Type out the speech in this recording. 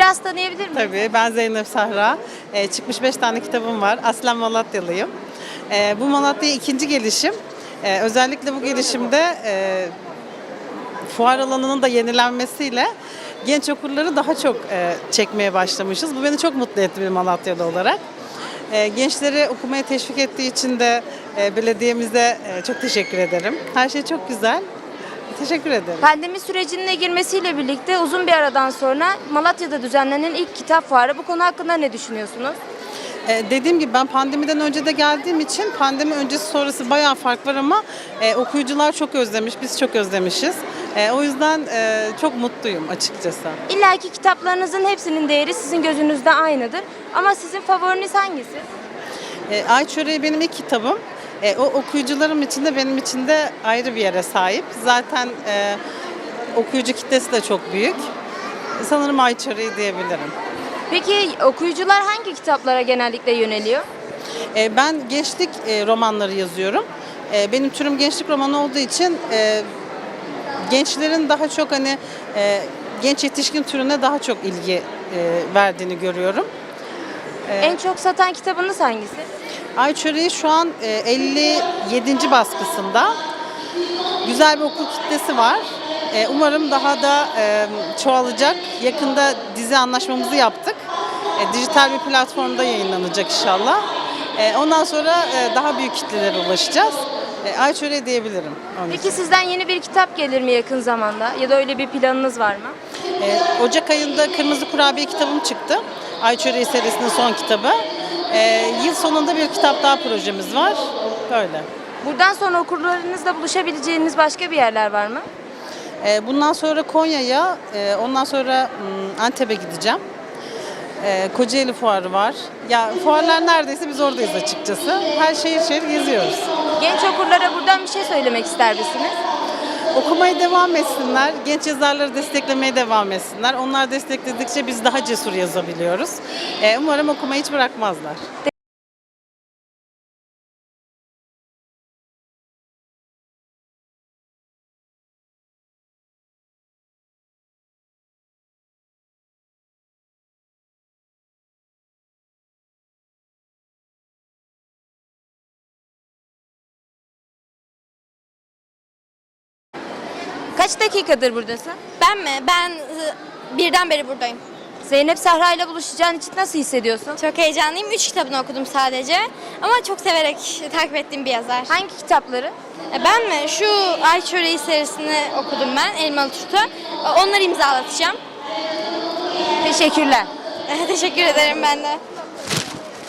biraz tanıyabilir miyim? Tabii ben Zeynep Sahra. Ee, çıkmış 5 tane kitabım var. Aslen Malatyalıyım. Ee, bu Malatya'ya ikinci gelişim. Ee, özellikle bu gelişimde e, fuar alanının da yenilenmesiyle genç okurları daha çok e, çekmeye başlamışız. Bu beni çok mutlu etti bir Malatyalı olarak. Ee, gençleri okumaya teşvik ettiği için de e, belediyemize e, çok teşekkür ederim. Her şey çok güzel. Teşekkür ederim. Pandemi sürecine girmesiyle birlikte uzun bir aradan sonra Malatya'da düzenlenen ilk kitap fuarı. Bu konu hakkında ne düşünüyorsunuz? Ee, dediğim gibi ben pandemiden önce de geldiğim için pandemi öncesi sonrası bayağı fark var ama e, okuyucular çok özlemiş, biz çok özlemişiz. E, o yüzden e, çok mutluyum açıkçası. İlla ki kitaplarınızın hepsinin değeri sizin gözünüzde aynıdır. Ama sizin favoriniz hangisi? E, Ay Çöreği benim ilk kitabım. E, o okuyucularım için de benim için de ayrı bir yere sahip. Zaten e, okuyucu kitlesi de çok büyük. Sanırım Ay Çöreği diyebilirim. Peki okuyucular hangi kitaplara genellikle yöneliyor? E, ben gençlik e, romanları yazıyorum. E, benim türüm gençlik romanı olduğu için e, gençlerin daha çok hani e, genç yetişkin türüne daha çok ilgi e, verdiğini görüyorum. En çok satan kitabınız hangisi? Ay Çöreği şu an e, 57. baskısında. Güzel bir okul kitlesi var. E, Umarım daha da e, çoğalacak. Yakında dizi anlaşmamızı yaptık. E, Dijital bir platformda yayınlanacak inşallah. E, Ondan sonra e, daha büyük kitlelere ulaşacağız. E, Ay Çöreği diyebilirim. onun için. Peki sizden yeni bir kitap gelir mi yakın zamanda? Ya da öyle bir planınız var mı? E, Ocak ayında Kırmızı Kurabiye kitabım çıktı. Ay Çöreği serisinin son kitabı. E, Yıl sonunda bir kitap daha projemiz var. Böyle. Buradan sonra okurlarınızla buluşabileceğiniz başka bir yerler var mı? E, Bundan sonra Konya'ya, e, ondan sonra mm, Antep'e gideceğim. E, Kocaeli Fuarı var. Ya fuarlar neredeyse biz oradayız açıkçası. Her şehir şehir geziyoruz. Genç okurlara buradan bir şey söylemek ister misiniz? Okumaya devam etsinler, genç yazarları desteklemeye devam etsinler. Onlar destekledikçe biz daha cesur yazabiliyoruz. E, Umarım okumayı hiç bırakmazlar. Kaç dakikadır buradasın? Ben mi? Ben ı, birden beri buradayım. Zeynep Sahra ile buluşacağın için nasıl hissediyorsun? Çok heyecanlıyım. Üç kitabını okudum sadece. Ama çok severek takip ettiğim bir yazar. Hangi kitapları? E, Ben mi? Şu Ay Çöreği serisini okudum ben. Elmalı Turta. E, Onları imzalatacağım. Teşekkürler. Teşekkür ederim ben de.